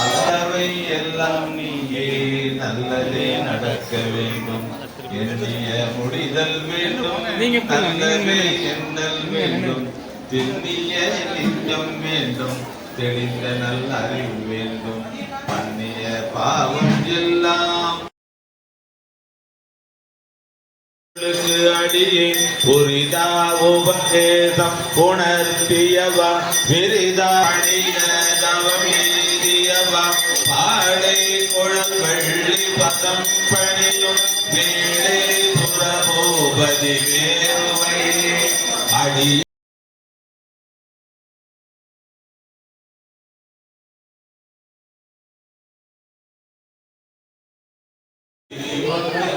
அல்லவை எல்லாம் நீயே நல்லதே நடக்க வேண்டும். எண்ணிய முடிதல் வேண்டும். நில்லுங்க. எண்ணல் வேண்டும். திண்ணிய லிங்கம் வேண்டும். தெளிந்த நல்ல அறிவு வேண்டும். பண்ணிய பாவம் எல்லாம் உங்களுக்கு அடியே புரிதா உபதேசம் உணர்த்தியவா? விரிதா அணியதவம் பாடை குழம்பள்ளி பதம் பணியும் மேலே புறபோபதி மேருவை அடிய ஓம் நம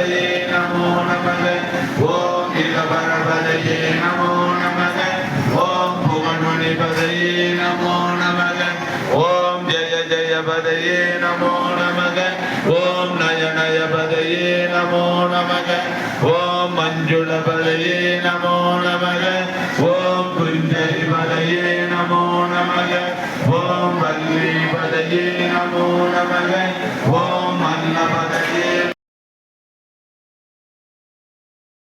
கவராஜபதையே நமோ நமக. ஓம் இளவரபதையே நமோ நமக. ஓம் புவன்மணிபதையே நமோ நமக. ஓம் ஜெய ஜெயபதையே நமோ நமக. ஓம் நயனயபதையே நமோ நமக. ஓம் மஞ்சுளபதையே நமோ நமக. ஓம் குஞ்சரிபதையே நமோ நமக. ஓம் வல்லிபதையே நமோ நமக. ஓம்